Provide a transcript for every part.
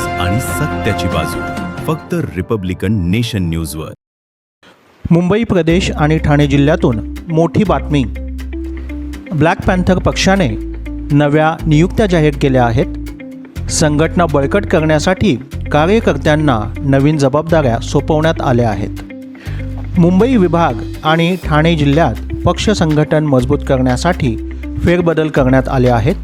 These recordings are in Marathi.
विश्वास आणि सत्याची बाजू. फक्त रिपब्लिकन नेशन न्यूजवर. मुंबई प्रदेश आणि ठाणे जिल्ह्यातून मोठी बातमी. ब्लॅक पॅन्थर पक्षाने नव्या नियुक्त्या जाहीर केल्या आहेत. संघटना बळकट करण्यासाठी कार्यकर्त्यांना नवीन जबाबदाऱ्या सोपवण्यात आल्या आहेत. मुंबई विभाग आणि ठाणे जिल्ह्यात पक्ष संघटन मजबूत करण्यासाठी फेरबदल करण्यात आले आहेत.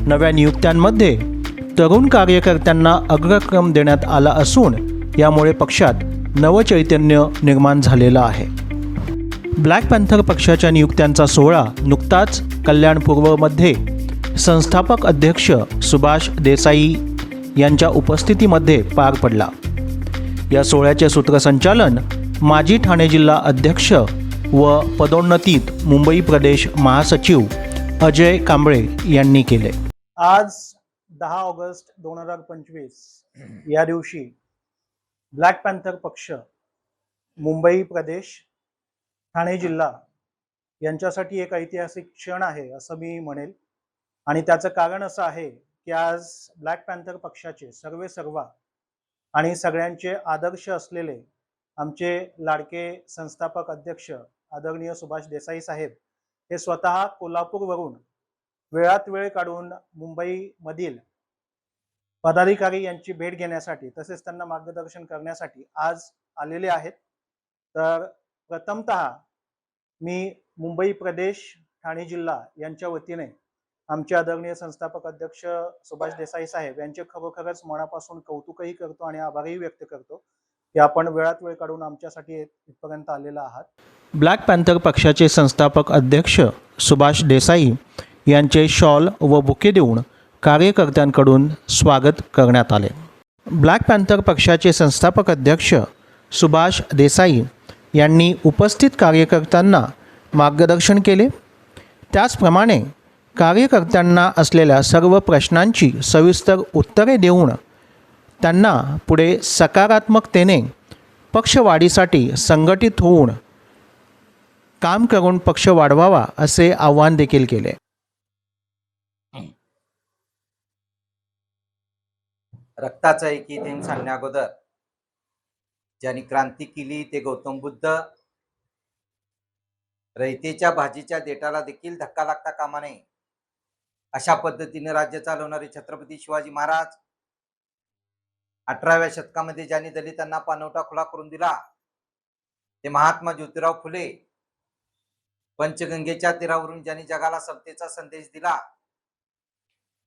नव्या नियुक्त्यांमध्ये तरुण कार्यकर्त्यांना अग्रक्रम देण्यात आला असून यामुळे पक्षात नवचैतन्य निर्माण झालेलं आहे. ब्लॅक पॅन्थर पक्षाच्या नियुक्त्यांचा सोहळा नुकताच कल्याणपूर्वमध्ये संस्थापक अध्यक्ष सुभाष देसाई यांच्या उपस्थितीमध्ये पार पडला. या सोहळ्याचे सूत्रसंचालन माजी ठाणे जिल्हा अध्यक्ष व पदोन्नतीत मुंबई प्रदेश महासचिव अजय कांबळे यांनी केले. आज दहा ऑगस्ट दोन हजार पंचवीस या दिवशी ब्लॅक पॅन्थर पक्ष मुंबई प्रदेश ठाणे जिल्हा यांच्यासाठी एक ऐतिहासिक क्षण आहे असं मी म्हणेल. आणि त्याचं कारण असं आहे की आज ब्लॅक पॅन्थर पक्षाचे सर्वे सर्वा आणि सगळ्यांचे आदर्श असलेले आमचे लाडके संस्थापक अध्यक्ष आदरणीय सुभाष देसाई साहेब हे स्वतः कोल्हापूरवरून वेळात वेळ काढून मुंबईमधील पदाधिकारी यांची भेट घेण्यासाठी तसेच त्यांना मार्गदर्शन करण्यासाठी आज आलेले आहेत. तर प्रथमत मी मुंबई प्रदेश ठाणे जिल्हा यांच्या वतीने आमचे आदरणीय संस्थापक अध्यक्ष सुभाष देसाई साहेब यांचे खरोखरच मनापासून कौतुकही करतो आणि आभारही व्यक्त करतो की आपण वेळात वेळ काढून आमच्यासाठी इथपर्यंत आलेला आहात. ब्लॅक पॅन्थर पक्षाचे संस्थापक अध्यक्ष सुभाष देसाई यांचे शॉल व बुके देऊन कार्यकर्त्यांकडून स्वागत करण्यात आले. ब्लॅक पॅन्थर पक्षाचे संस्थापक अध्यक्ष सुभाष देसाई यांनी उपस्थित कार्यकर्त्यांना मार्गदर्शन केले. त्याचप्रमाणे कार्यकर्त्यांना असलेल्या सर्व प्रश्नांची सविस्तर उत्तरे देऊन त्यांना पुढे सकारात्मकतेने पक्षवाढीसाठी संघटित होऊन काम करून पक्ष वाढवावा असे आवाहन देखील केले. रक्ताचा एक थेंब सांगण्या अगोदर. ज्यांनी क्रांती केली ते गौतम बुद्ध. रयतेच्या भाजीच्या देटाला देखील धक्का लागता कामा नये. अशा पद्धतीने राज्य चालवणारे छत्रपती शिवाजी महाराज अठराव्या शतकामध्ये ज्यांनी दलितांना पानवटा खुला करून दिला ते महात्मा ज्योतिराव फुले पंचगंगेच्या तीरावरून ज्यांनी जगाला समतेचा संदेश दिला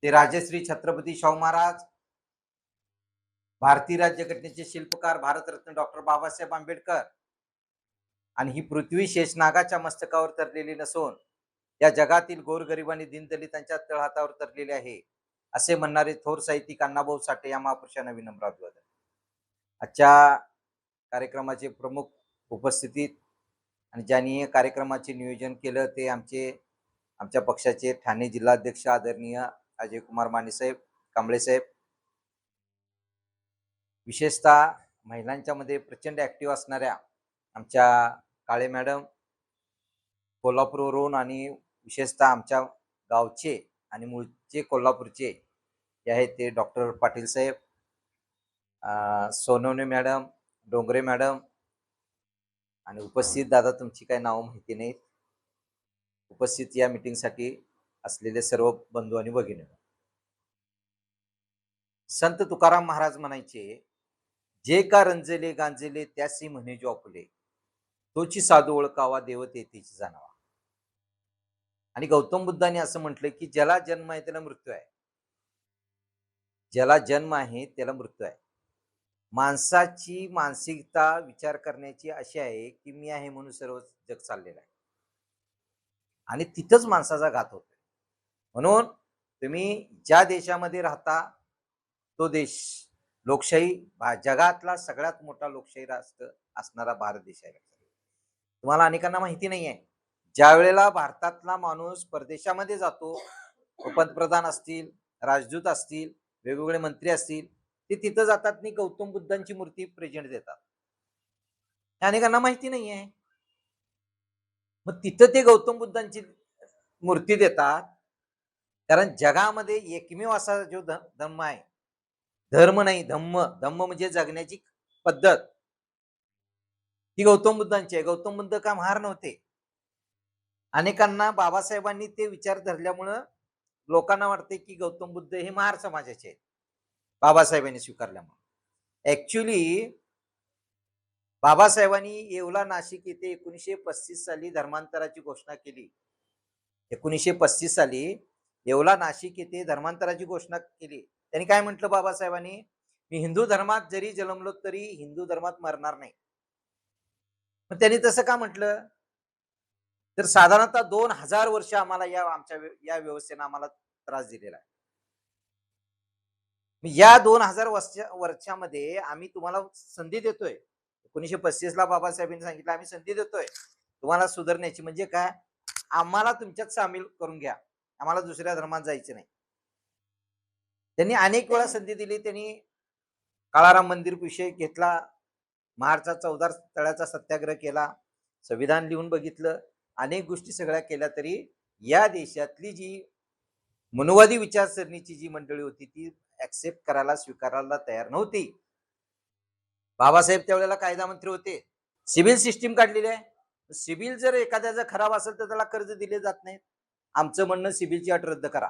ते राजश्री छत्रपती शाहू महाराज भारतीय राज्यघटनेचे शिल्पकार भारतरत्न डॉक्टर बाबासाहेब आंबेडकर आणि ही पृथ्वी शेषनागाच्या मस्तकावर तरलेली नसून या जगातील गोरगरीब आणि दीनदलितांच्या तळहातावर तरलेली आहे असे म्हणणारे थोर साहित्यिक अण्णाभाऊ साठे या महापुरुषांना विनम्र अभिवादन. आजच्या कार्यक्रमाचे प्रमुख उपस्थितीत आणि ज्यांनी या कार्यक्रमाचे नियोजन केलं ते आमचे आमच्या पक्षाचे ठाणे जिल्हाध्यक्ष आदरणीय अजय कुमार माने साहेब कांबळे साहेब विशेषतः महिलांच्यामध्ये प्रचंड ॲक्टिव्ह असणाऱ्या आमच्या काळे मॅडम कोल्हापूरवरून आणि विशेषतः आमच्या गावचे आणि मूळचे कोल्हापूरचे जे आहेत ते डॉक्टर पाटील साहेब सोनवणे मॅडम डोंगरे मॅडम आणि उपस्थित दादा तुमची काही नावं माहिती नाहीत. उपस्थित या मीटिंगसाठी असलेले सर्व बंधू आणि भगिनी. संत तुकाराम महाराज म्हणायचे जे का रंजले गांजले त्यासी म्हणे जो आपले तोची साधू ओळखावा देवतेची जाणावा. आणि गौतम बुद्धाने असं म्हटलं की ज्याला जन्म आहे त्याला मृत्यू आहे. ज्याला जन्म आहे त्याला मृत्यू आहे. माणसाची मानसिकता विचार करण्याची अशी आहे की मी आहे म्हणून सर्व जग चाललेलं आहे. आणि तिथंच माणसाचा घात होतो म्हणून तुम्ही ज्या देशामध्ये राहता तो देश लोकशाही जगातला सगळ्यात मोठा लोकशाही राष्ट्र असणारा भारत देश आहे. तुम्हाला अनेकांना माहिती नाही आहे ज्या वेळेला भारतातला माणूस परदेशामध्ये जातो पंतप्रधान असतील राजदूत असतील वेगवेगळे मंत्री असतील ते तिथं जातात आणि गौतम बुद्धांची मूर्ती प्रेझेंट देतात. अनेकांना माहिती नाही आहे मग तिथं ते गौतम बुद्धांची मूर्ती देतात कारण जगामध्ये एकमेव असा जो ध- धर्म आहे धर्म नाही धम्म धम्म म्हणजे जगण्याची पद्धत. ही गौतम बुद्धांची आहे. गौतम बुद्ध का महार नव्हते? अनेकांना बाबासाहेबांनी ते विचार धरल्यामुळं लोकांना वाटते की गौतम बुद्ध हे महार समाजाचे आहेत. बाबासाहेबांनी स्वीकारल्यामुळे. ऍक्च्युली बाबासाहेबांनी येवला नाशिक येथे एकोणीसशे पस्तीस साली धर्मांतराची घोषणा केली. एकोणीसशे पस्तीस साली येवला नाशिक येथे धर्मांतराची घोषणा केली. त्यांनी काय म्हटलं बाबासाहेबांनी? मी हिंदू धर्मात जरी जन्मलो तरी हिंदू धर्मात मरणार नाही. मग त्यांनी तसं का म्हटलं? तर साधारणतः दोन हजार वर्ष आम्हाला या आमच्या या व्यवस्थेनं आम्हाला त्रास दिलेला आहे. या दोन हजार वर्ष वर्षामध्ये आम्ही तुम्हाला संधी देतोय. एकोणीशे पस्तीस ला बाबासाहेबांनी सांगितलं आम्ही संधी देतोय. तुम्हाला सुधारण्याची म्हणजे काय? आम्हाला तुमच्यात सामील करून घ्या. आम्हाला दुसऱ्या धर्मात जायचं नाही. त्यांनी अनेक वेळा संधी दिली. त्यांनी काळाराम मंदिर विषय घेतला. महाडचा चौदार तळ्याचा सत्याग्रह केला. संविधान लिहून बघितलं. अनेक गोष्टी सगळ्या केल्या तरी या देशातली जी मनुवादी विचारसरणीची जी मंडळी होती ती ऍक्सेप्ट करायला स्वीकारायला तयार नव्हती. बाबासाहेब त्यावेळेला कायदा मंत्री होते. सिव्हिल सिस्टीम काढलेली आहे. सिव्हिल जर एखाद्याचं खराब असेल तर त्याला कर्ज दिले जात नाहीत. आमचं म्हणणं सिव्हिलची अट रद्द करा.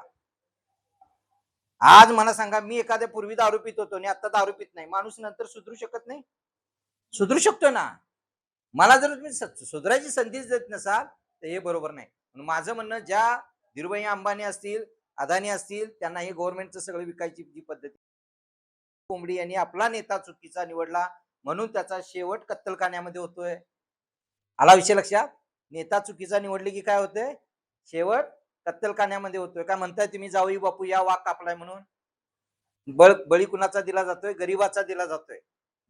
आज मला सांगा मी एखाद्या पूर्वी दारू पित होतो आणि आता दारू पित नाही. माणूस नंतर सुधरू शकत नाही? सुधरू शकतो ना. मला जर तुम्ही सुधरायची संधीच देत नसाल तर हे बरोबर नाही. माझं म्हणणं ज्या धीरुभाई अंबानी असतील अदानी असतील त्यांना हे गव्हर्नमेंटचं सगळं विकायची जी पद्धती कोंबडी यांनी आपला नेता चुकीचा निवडला म्हणून त्याचा शेवट कत्तलखान्यामध्ये होतोय. आला विषय लक्षात? नेता चुकीचा निवडले की काय होतंय? शेवट कत्तलखान्यामध्ये होतोय. काय म्हणताय तुम्ही? जाऊई बापू या वाघ कापलाय म्हणून. बळ बळी कुणाचा दिला जातोय? गरीबाचा दिला जातोय.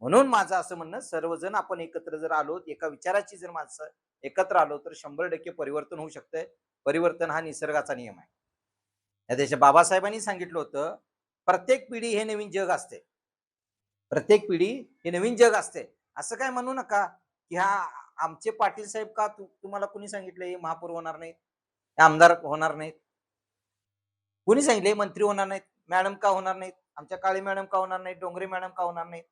म्हणून माझं असं म्हणणं सर्वजण आपण एकत्र जर आलो एका विचाराची जर माणसं एकत्र आलो तर शंभर टक्के परिवर्तन होऊ शकतंय. परिवर्तन हा निसर्गाचा नियम आहे. या देशात बाबासाहेबांनी सांगितलं होतं प्रत्येक पिढी हे नवीन जग असते. प्रत्येक पिढी हे नवीन जग असते. असं काय म्हणू नका की हा आमचे पाटील साहेब का तुम्हाला कुणी सांगितलं हे महापौर होणार नाही आमदार होणार नाहीत. कुणी सांगितले? मंत्री होणार नाहीत. मॅडम का होणार नाहीत? आमच्या काळे मॅडम का होणार नाहीत? डोंगरे मॅडम का होणार नाहीत?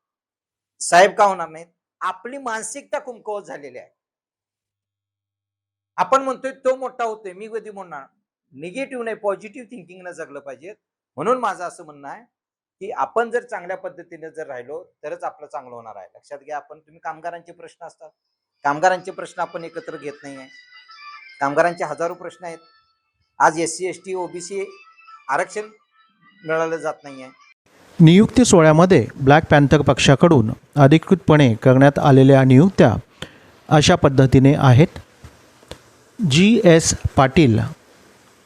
साहेब का होणार नाहीत? आपली मानसिकता कुमकुवत झालेली आहे. आपण म्हणतोय तो मोठा होतोय मी कधी म्हणणार निगेटिव्ह नाही पॉझिटिव्ह थिंकिंगनं जगलं पाहिजे. म्हणून माझं असं म्हणणं आहे की आपण जर चांगल्या पद्धतीने जर राहिलो तरच आपलं चांगलं होणार आहे. लक्षात घ्या आपण तुम्ही कामगारांचे प्रश्न असतात. कामगारांचे प्रश्न आपण एकत्र घेत नाहीये. कामगारांचे हजारो प्रश्न आहेत. आज S C S T OBC आरक्षण मिळालं जात नाही आहे नियुक्ती सोहळ्यामध्ये ब्लॅक पॅन्थर पक्षाकडून अधिकृतपणे करण्यात आलेल्या नियुक्त्या अशा पद्धतीने आहेत. जी एस पाटील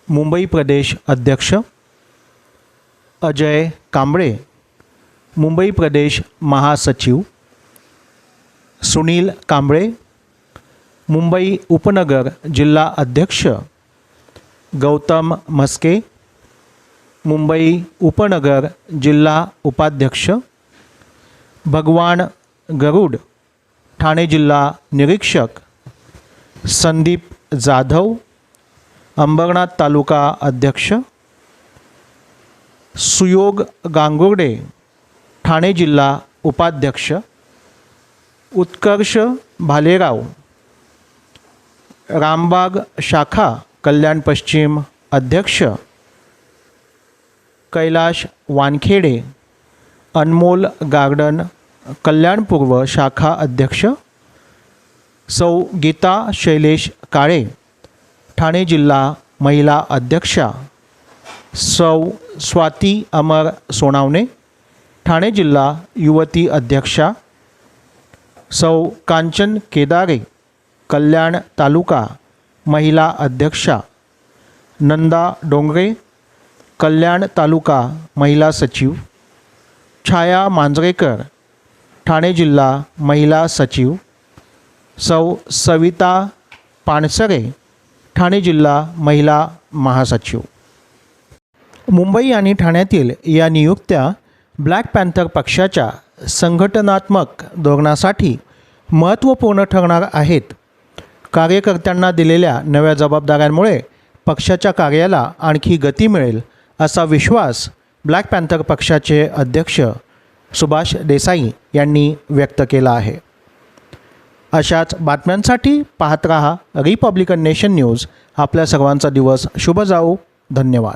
मुंबई प्रदेश अध्यक्ष अजय कांबळे मुंबई प्रदेश महासचिव सुनील कांबळे मुंबई उपनगर जिल्हा अध्यक्ष गौतम म्हस्के मुंबई उपनगर जिल्हा उपाध्यक्ष भगवान गरुड ठाणे जिल्हा निरीक्षक संदीप जाधव अंबरनाथ तालुका अध्यक्ष सुयोग गांगुर्डे ठाणे जिल्हा उपाध्यक्ष उत्कर्ष भालेराव. रामबाग शाखा कल्याण पश्चिम अध्यक्ष कैलाश वानखेडे अनमोल गार्डन कल्याण पूर्व शाखा अध्यक्ष सौ गीता शैलेश काळे ठाणे जिल्हा महिला अध्यक्षा सौ स्वाती अमर सोनावणे ठाणे जिल्हा युवती अध्यक्षा सौ कांचन केदारे कल्याण तालुका महिला अध्यक्षा नंदा डोंगरे कल्याण तालुका महिला सचिव छाया मांजरेकर ठाणे जिल्हा महिला सचिव सौ सविता पानसरे ठाणे जिल्हा महिला महासचिव. मुंबई आणि ठाण्यातील या नियुक्त्या ब्लॅक पॅन्थर पक्षाच्या संघटनात्मक धोरणासाठी महत्त्वपूर्ण ठरणार आहेत. कार्यकर्त्यांना दिलेल्या नव्या जबाबदाऱ्यांमुळे पक्षाच्या कार्याला आणखी गती मिळेल असा विश्वास ब्लॅक पॅन्थर पक्षाचे अध्यक्ष सुभाष देसाई यांनी व्यक्त केला आहे. अशाच बातम्यांसाठी पाहत रहा रिपब्लिकन नेशन न्यूज. आपल्या सर्वांचा दिवस शुभ जाऊ. धन्यवाद.